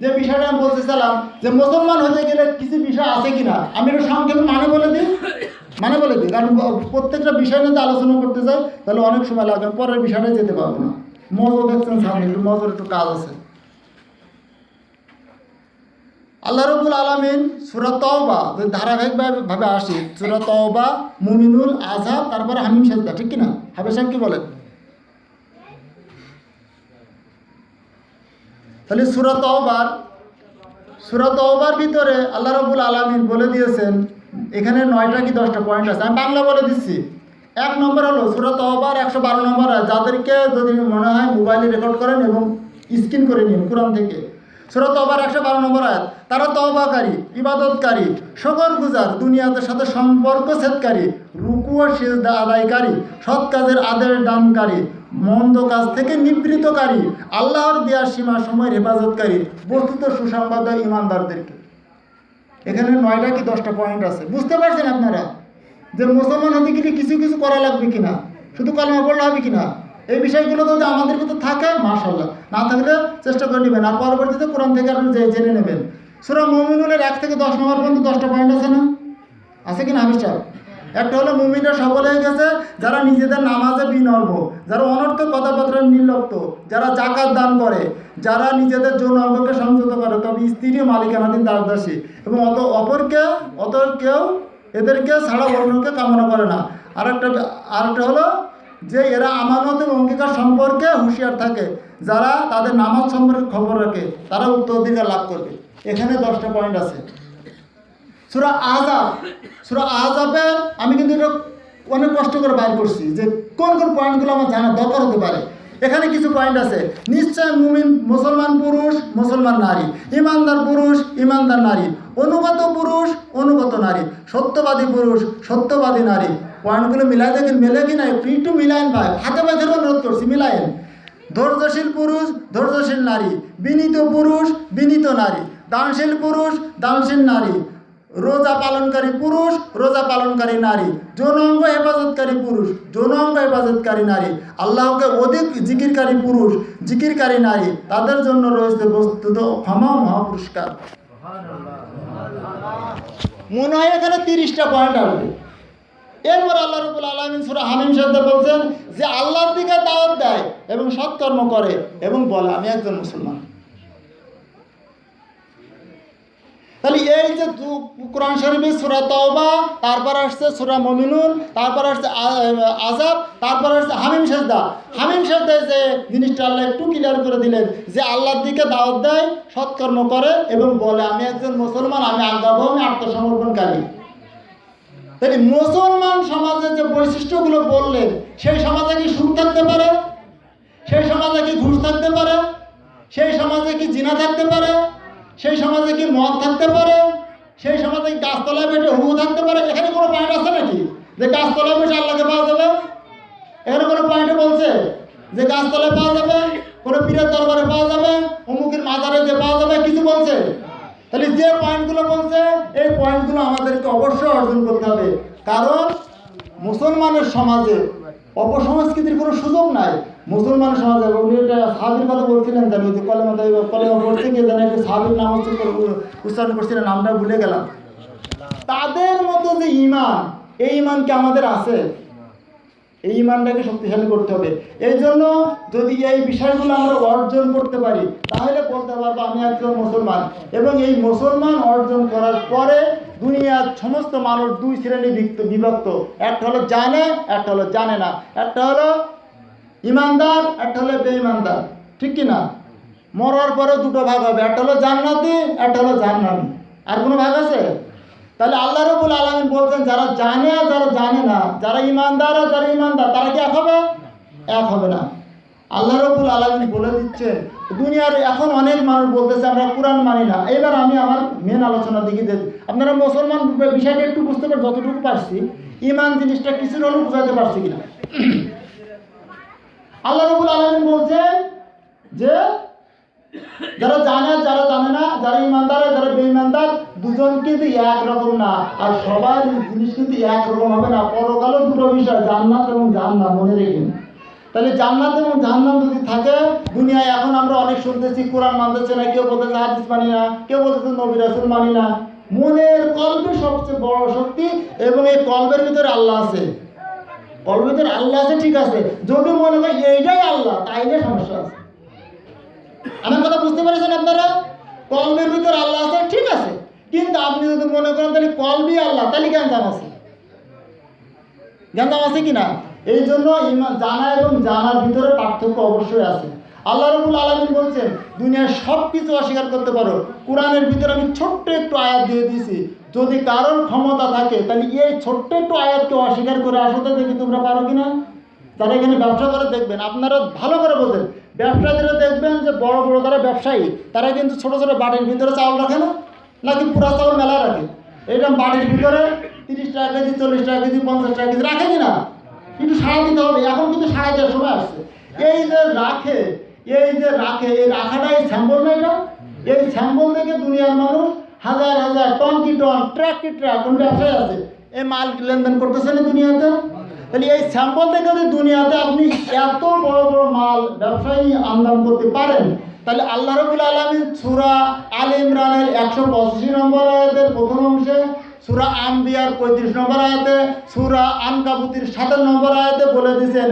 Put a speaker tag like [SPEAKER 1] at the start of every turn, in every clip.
[SPEAKER 1] যে বিষয়টা আমি বলতেছিলাম যে মুসলমান হতে গেলে কিছু বিষয় আছে কিনা? আমি একটু সংক্ষেপে মানে বলে দিই। মানে বলে দিই, কারণ প্রত্যেকটা বিষয় নিয়ে আলোচনা করতে যাই তাহলে অনেক সময় লাগবে পরের যেতে পারব না। দেখছেন সামনে একটু মজার একটু কাজ আছে। আল্লাহ রবুল আলমিন যদি ধারাবাহিকভাবে আসি, সুরা তওবা, মুমিনুল আজহাব তারপরে হামিম সেজদা, ঠিক কিনা? সাহেব কি বলেন? তাহলে সুরত তওবার সুরত তওবার ভিতরে আল্লাহ রবুল আলমিন বলে দিয়েছেন, এখানে নয়টা কি দশটা পয়েন্ট আছে? আমি বাংলা বলে দিচ্ছি। এক নম্বর হলো সুরা তওবার একশো বারো নম্বর যাদেরকে যদি মনে হয় মোবাইলে রেকর্ড করেন এবং স্ক্রিন করে নিন কোরআন থেকে। সুরা তওবার একশো বারো নম্বর আয়াত, তারা তওবাকারী, ইবাদতকারী, শকর গুজার দুনিয়াদের সাথে সম্পর্ক ছেদকারী, রুকু ও আদায়কারী, সৎ কাজের আদের দানকারী মন্দ কাজ থেকে নিবৃতকারী আল্লাহর দেওয়ার সীমা সময়ের হেফাজতকারী বস্তুত সুসংবাদ ইমানদারদেরকে। এখানে নয়টা কি দশটা পয়েন্ট আছে? বুঝতে পারছেন আপনারা যে মুসলমান হতে গেলে কিছু কিছু করা লাগবে কিনা? শুধু কলমা পড়লে হবে কিনা? এই বিষয়গুলো যদি আমাদের ভিতর থাকে মাশাল্লাহ না থাকলে চেষ্টা করে নেবেন। আর পরবর্তীতে কোরআন থেকে আপনি জেনে নেবেন। সুরা মমিনুলের এক থেকে দশ নম্বর পর্যন্ত দশটা পয়েন্ট আছে না? আছে কিনা সাহেব? একটা হলো মুমিনরা সফল হয়ে গেছে, যারা নিজেদের নামাজে বিনর্ব যারা অনর্থ কথাবার্তা নির্লপ্ত, যারা জাকাত দান করে, যারা নিজেদের যৌন অঙ্গকে সংযত করে, তবে স্ত্রী মালিকানাধীন দাসদাসী এবং অত অপরকে অত কেউ এদেরকে ছাড়া অন্যকে কামনা করে না। আরেকটা আরেকটা হলো যে এরা আমানত এবং অঙ্গীকার সম্পর্কে হুঁশিয়ার থাকে, যারা তাদের নামাজ সম্পর্কে খবর রাখে, তারা উত্তরাধিকার লাভ করবে। এখানে দশটা পয়েন্ট আছে। সুরা আজাব সুরা আজাবে আমি কিন্তু এটা অনেক কষ্ট করে বাইর করছি যে কোন কোন পয়েন্টগুলো আমার জানা দরকার হতে পারে। এখানে কিছু পয়েন্ট আছে। নিশ্চয় মুমিন মুসলমান পুরুষ, মুসলমান নারী। ইমানদার পুরুষ, ইমানদার নারী। অনুগত পুরুষ, অনুগত নারী। সত্যবাদী পুরুষ, সত্যবাদী নারী। পয়েন্টগুলো মিলাই দেখেন, মেলে কি না একটু মিলায়েন ভাই। হাতে পায়ে ধরে অনুরোধ করছি, মিলায়েন। ধৈর্যশীল পুরুষ, ধৈর্যশীল নারী। বিনীত পুরুষ, বিনীত নারী। দানশীল পুরুষ, দানশীল নারী। রোজা পালনকারী পুরুষ, রোজা পালনকারী নারী। যৌনাঙ্গ হেফাজতকারী পুরুষ, যৌনাঙ্গ হেফাজতকারী নারী। আল্লাহকে অধিক জিকিরকারী পুরুষ, জিকিরকারী নারী। তাদের জন্য রয়েছে বস্তুত ক্ষমা মহাপুরস্কার। মনে হয় এখানে তিরিশটা পয়েন্ট আসবে। এরপর আল্লাহ রবুল আলমিন সুরা হামিম সাহেব বলছেন যে, আল্লাহর দিকে দাওয়াত দেয় এবং সৎকর্ম করে এবং বলে, আমি একজন মুসলমান। তাহলে এই যে কোরআন শরীফের সুরা তওবা, তারপর আসছে সুরা মমিনুন, তারপর আসছে আজাব তারপর আসছে হামিম সেজদা। হামিম সেজদায় যে জিনিসটা আল্লাহ একটু ক্লিয়ার করে দিলেন যে আল্লাহর দিকে দাওয়াত দেয়, সৎকর্ম করে এবং বলে, আমি একজন মুসলমান, আমি আজ্ঞাবহ আমি আত্মসমর্পণকারী। তাহলে মুসলমান সমাজের যে বৈশিষ্ট্যগুলো বললেন, সেই সমাজে কি সুখ থাকতে পারে? সেই সমাজে কি ঘুষ থাকতে পারে? সেই সমাজে কি জিনা থাকতে পারে? সেই সমাজে কি মদ থাকতে পারে? সেই সমাজে গাছতলায় বেটে হু থাকতে পারে? এখানে কোনো পয়েন্ট আছে নাকি? যে গাছতলায় বসে আল্লাহকে পাওয়া যাবে? এখানে কোনো পয়েন্টে বলছে যে গাছতলায় পাওয়া যাবে? কোনো পীরের দরবারে পাওয়া যাবে? অমুকের মাজারে যে পাওয়া যাবে? কিছু বলছে? তাহলে যে পয়েন্টগুলো বলছে, এই পয়েন্টগুলো আমাদেরকে অবশ্যই অর্জন করতে হবে। কারণ মুসলমানের সমাজে অপসংস্কৃতির কোনো সুযোগ নাই। মুসলমান সমাজে উনি এটা সাহাবির কথা বলছিলেন জানি যে কলেমা কলেমা পড়তে গিয়ে জানি একটা সাহাবির নাম হচ্ছে উচ্চারণ করছিলেন, নামটা ভুলে গেলাম। তাদের মতো যে ইমান, এই ইমান কি আমাদের আছে? এই ইমানটাকে শক্তিশালী করতে হবে। এই জন্য যদি এই বিষয়গুলো আমরা অর্জন করতে পারি, তাহলে বলতে পারব আমি একজন মুসলমান। এবং এই মুসলমান অর্জন করার পরে দুনিয়ার সমস্ত মানুষ দুই শ্রেণি বিভক্ত। একটা হলো জানে, একটা হলো জানে না। একটা হলো ইমানদার, একটা হলো বেঈমানদার। ঠিক কি না মরার পরে দুটো ভাগ হবে, একটা হলো জান্নাতি, একটা হলো জাহান্নামী। আর কোনো ভাগ আছে? তাহলে আল্লাহ রবুল আলমিন বলছেন, যারা জানে আর যারা জানে না, যারা ইমানদার আর যারা ইমানদার, তারা কি এক হবে? এক হবে না। আল্লাহ রবুল আলমিন বলে দিচ্ছে দুনিয়ার এখন অনেক মানুষ বলতেছে, আমরা কোরআন মানি না। এবার আমি আমার মেন আলোচনার দিকে দেখি আপনারা মুসলমান বিষয়টা একটু বুঝতে পার যতটুকু পারছি, ইমান জিনিসটা কিছুর হলেও বুঝাতে পারছি কিনা? আল্লাহ রবুল আলমিন বলছেন যে যারা জানে যারা জানে না, যারা ইমানদার, যারা বেঈমানদার দুজন কিন্তু একরকম না, আর সবার জিনিস কিন্তু একরকম হবে না পরকালও দুটো বিষয়, জান্নাত এবং জান্নাত মনে রেখেন তাহলে জান্নাত এবং জাহান্নাম যদি থাকে, দুনিয়ায় এখন আমরা অনেক শুনতেছি, কোরআন মানতেছে না, কেউ বলতেছে হাদিস মানি না, কেউ বলতেছে নবী রাসুল মানি না। মনের কল্পে সবচেয়ে বড় শক্তি এবং এই কল্পের ভিতরে আল্লাহ আছে। কল্পের ভিতরে আল্লাহ আছে, ঠিক আছে। যদি মনে হয় এইটাই আল্লাহ তাইলে সমস্যা আছে। আমার কথা বুঝতে পেরেছেন আপনারা? কলমের ভিতরে আল্লাহ আছে, ঠিক আছে। কিন্তু আপনি যদি মনে করেন তাহলে কলবি আল্লাহ, তাহলে জ্ঞান আছে। জ্ঞান আছে কি না এই জন্য ইমান জানা এবং জানার ভিতরে পার্থক্য অবশ্যই আছে। আল্লাহ রবুল আলমিন বলছেন, দুনিয়ার সব কিছু অস্বীকার করতে পারো। কোরআনের ভিতরে আমি ছোট্ট একটু আয়াত দিয়ে দিয়েছি। যদি কারোর ক্ষমতা থাকে, তাহলে এই ছোট্ট একটু আয়াতকে অস্বীকার করে আসতে দেখি তোমরা পারো কি না যারা এখানে ব্যবসা করে দেখবেন, আপনারা ভালো করে বোঝেন। ব্যবসায়ীরা দেখবেন যে বড় বড় যারা ব্যবসায়ী, তারা কিন্তু ছোট ছোট বাটির ভিতরে চাউল রাখে না, নাকি পুরা চাউল মেলা রাখে? এইরকম বাটির ভিতরে তিরিশ টাকা কেজি, চল্লিশ টাকা কেজি, পঞ্চাশ টাকা কেজি রাখে কিনা? কিন্তু সারা দিতে হবে। এখন কিন্তু সারা দেওয়ার সময় আসছে। এই যে রাখে এই যে রাখে, এই রাখাটা রাখাটাই স্যাম্পল না এটা? এই স্যাম্পল থেকে দুনিয়ার মানুষ হাজার হাজার টন কি টন, ট্রাক কি ট্রাক, কোন ব্যবসায় আছে? এই মাল লেনদেন করতেছে না দুনিয়াতে? তাহলে এই স্যাম্পল থেকে যদি দুনিয়াতে আপনি এত বড় বড় মাল ব্যবসায়ী আমদান করতে পারেন, তাহলে আল্লাহ রবুল আলমী সুরা আল ইমরানের একশো পঁচাশি নম্বর আয়াতের প্রথম অংশে সুরা আম্বিয়ার পঁয়ত্রিশ নম্বর আয়াতে, সুরা আনকাবুতির সাতান্ন নম্বর আয়াতে বলে দিয়েছেন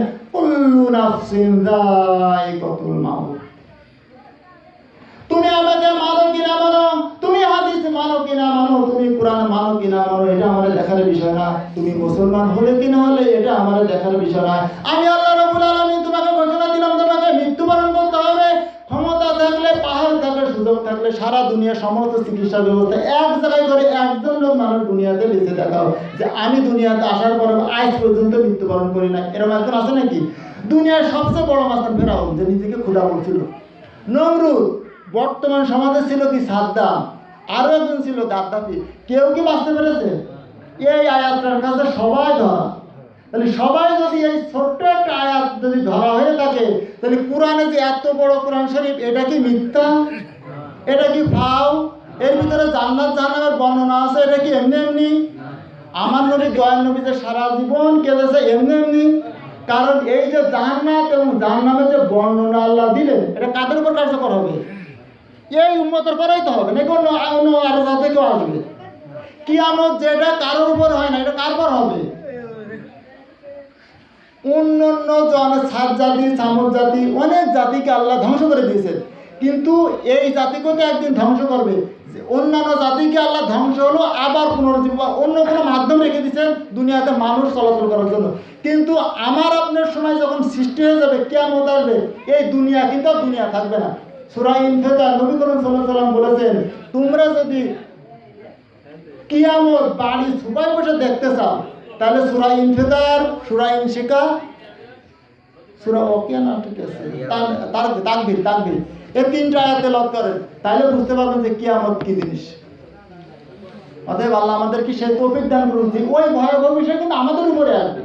[SPEAKER 1] তুমি আমাকে মানো কিনা মানো? তুমি হাদিস মানো কিনা মানো? তুমি কোরআন মানো কিনা মানো? এটা আমাদের দেখার বিষয় না। তুমি মুসলমান হলে কিনা হলে এটা আমাদের দেখার বিষয় না। আমি আল্লাহ রাব্বুল আলামিন থাকলে সারা দুনিয়ার সমস্ত চিকিৎসা ব্যবস্থা এক জায়গায় করে একজন লোক মানুষ দুনিয়াতে বেঁচে দেখাও যে আমি দুনিয়াতে আসার পর আজ পর্যন্ত মৃত্যুবরণ করি না, এরকম একজন আছে নাকি? দুনিয়ার সবচেয়ে বড় মাস্টার ফেরাউন, যে নিজেকে ক্ষুধা বলছিল নমরুদ, বর্তমান সমাজে ছিল কি সাদ্দাম? আরও একজন ছিল গাদ্দাফি। কেউ কি বাঁচতে পেরেছে? এই আয়াতটার কাছে সবাই ধরা। তাহলে সবাই যদি এই ছোট্ট একটা আয়াত যদি ধরা হয়ে থাকে, তাহলে কোরআনে যে এত বড় কোরআন শরীফ, এটা কি মিথ্যা? এটা কি ফাও? এর ভিতরে জান্নাত জাহান্নামের বর্ণনা আছে, এটা কি এমনি এমনি? আমার নবী, দয়াল নবী যে সারা জীবন কেঁদেছে এমনি এমনি? কারণ এই যে জাহান্নাত এবং জাহান্নামের যে বর্ণনা আল্লাহ দিলেন, এটা কাদের উপর কার্যকর হবে? এই উন্মতের পরেই তো হবে, নাকি অন্য অন্য আরও জাতে কেউ আসবে? কিয়ামত যেটা কারোর উপর হয় না, এটা কার পর হবে? অন্য অন্য জন সাত জাতি চামর জাতি, অনেক জাতিকে আল্লাহ ধ্বংস করে দিয়েছেন। কিন্তু এই জাতিকে তো একদিন ধ্বংস করবে। অন্যান্য জাতিকে আল্লাহ ধ্বংস হলো, আবার পুনরুজ্জীব বা অন্য কোনো মাধ্যম রেখে দিয়েছেন দুনিয়াতে মানুষ চলাচল করার জন্য। কিন্তু আমার আপনার সময় যখন সৃষ্টি হয়ে যাবে কেমন আসবে, এই দুনিয়া কিন্তু দুনিয়া থাকবে না। সুরা ইনফেতার নবী করিম সাল্লাহ সাল্লাম বলেছেন, তোমরা যদি কিয়ামত বাড়ি সুপাই বসে দেখতে চাও, তাহলে সুরা ইনফেদার সুরা ইনশিকা, সুরা ওকিয়া না ঠিক আছে? তাকবির তাকবির এই তিনটা আয়াতে লাভ করেন। তাহলে বুঝতে পারবেন যে কিয়ামত কি জিনিস। অতএব আল্লাহ আমাদের কি সেই তৌফিক দান করুন যে ওই ভয়াবহ বিষয় কিন্তু আমাদের উপরে আসবে।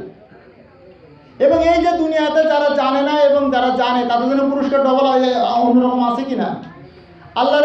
[SPEAKER 1] এবং এই যে দুনিয়াতে যারা জানে না এবং যারা জানে, তাদের জন্য পুরস্কার ডবল অন্যরকম আছে কিনা? আল্লাহ